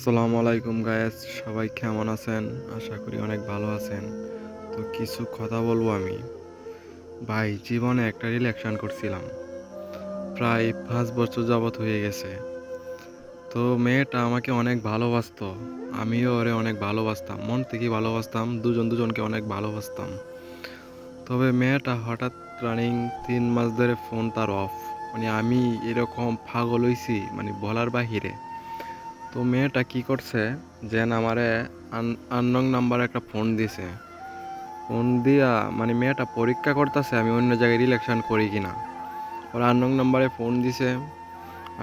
আসসালামু আলাইকুম গায়েস সবাই কেমন আছেন? আশা করি অনেক ভালো আছেন। তো কিছু কথা বলব আমি। ভাই, জীবনে একটা রিলেকশন করছিলাম। প্রায় পাঁচ বছর যাবৎ হয়ে গেছে। তো মেয়েটা আমাকে অনেক ভালোবাসতো। আমিও ওরে অনেক ভালোবাসতাম। মন থেকে ভালোবাসতাম, দুজন দুজনকে অনেক ভালোবাসতাম। তবে মেয়েটা হঠাৎ রানিং তিন মাস ধরে ফোন তার অফ মানে আমি এরকম পাগল হইছি মানে বলার বাহিরে। তো মেয়েটা কি করছে, যেন আমারে আননং নাম্বারে একটা ফোন দিছে। ফোন দিয়া মানে মেয়েটা পরীক্ষা করতেছে, আমি অন্য জায়গায় রিলেকশন করি কি না পরে আননং নাম্বারে ফোন দিছে,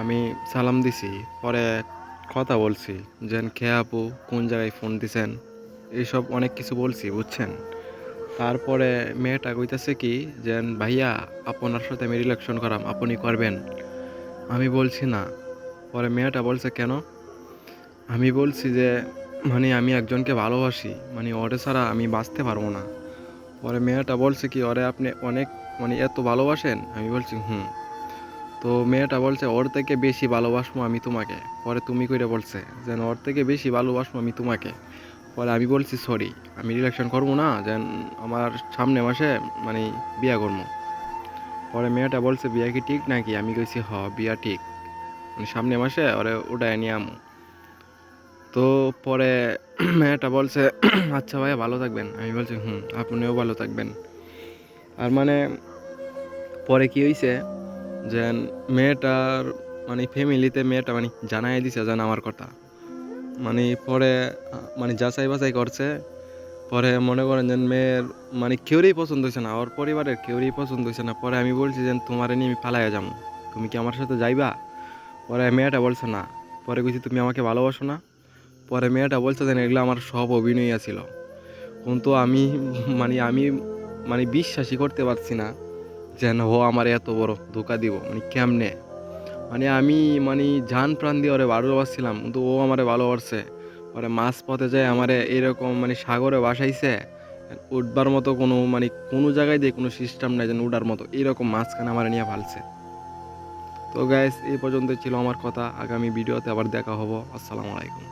আমি সালাম দিছি, পরে কথা বলছি, যেন খে আপু, কোন জায়গায় ফোন দিছেন, এইসব অনেক কিছু বলছি, বুঝছেন? তারপরে মেয়েটা কইতাছে কি, যেন ভাইয়া, আপনার সাথে আমি রিলেকশন করাম, আপনি করবেন। আমি বলছি না। পরে মেয়েটা বলছে, কেন? আমি বলছি যে মানে আমি একজনকে ভালোবাসি মানে ওরে ছাড়া আমি বাঁচতে পারব না। পরে মেয়েটা বলছে কি, ওরে আপনি অনেক মানে এত ভালোবাসেন? আমি বলছি, হুম। তো মেয়েটা বলছে, ওর থেকে বেশি ভালোবাসবো আমি তোমাকে। পরে তুমি কইরে বলছে, যেন ওর থেকে বেশি ভালোবাসবো আমি তোমাকে। পরে আমি বলছি, সরি, আমি রিলেকশন করব না, যেন আমার সামনে মাসে মানে বিয়া করব। পরে মেয়েটা বলছে, বিয়া কি ঠিক নাকি? আমি কইছি, হ, বিয়া ঠিক। মানে সামনে মাসে ওরে উঠায় নিয়ে আমু। তো পরে মেয়েটা বলছে আচ্ছা ভাইয়া ভালো থাকবেন। আমি বলছি, হুম, আপনিও ভালো থাকবেন। আর মানে পরে কি হয়েছে যে মেয়েটার মানে ফ্যামিলিতে মেয়েটা মানে জানাই দিছে যেন আমার কথা। মানে পরে মানে যাচাই বাছাই করছে। পরে মনে করেন যে মেয়ের মানে কেউরই পছন্দ হয়েছে না, ওর পরিবারের কেউরই পছন্দ হয়েছে না। পরে আমি বলছি যে তোমার নিয়ে আমি পালাইয়া যাব। তুমি কি আমার সাথে যাইবা? পরে মেয়েটা বলছে, না। পরে কইছি, তুমি আমাকে ভালোবাসো না। পরে মেয়েটা বলছে যে এগুলো আমার সব অভিনয় ছিল কিন্তু আমি মানে আমি মানে বিশ্বাসই করতে পারছি না যেন ও আমার এত বড় ধোকা দিব মানে কেমনে? মানে আমি মানে জান প্রাণ দিয়ে ওরে ভালোবাসছিলাম, কিন্তু ও আমারে ভালোবাসছে পরে মাছ পথে যায় আমারে এরকম মানে সাগরে বাসাইছে উঠবার মতো কোনো মানে কোনো জায়গায় দিয়ে কোনো সিস্টেম নাই যেন উঠার মতো, এরকম মাঝখানে আমার নিয়ে ফালছে তো গ্যাস এই পর্যন্ত ছিল আমার কথা, আগামী ভিডিওতে আবার দেখা হব। আসসালামু আলাইকুম।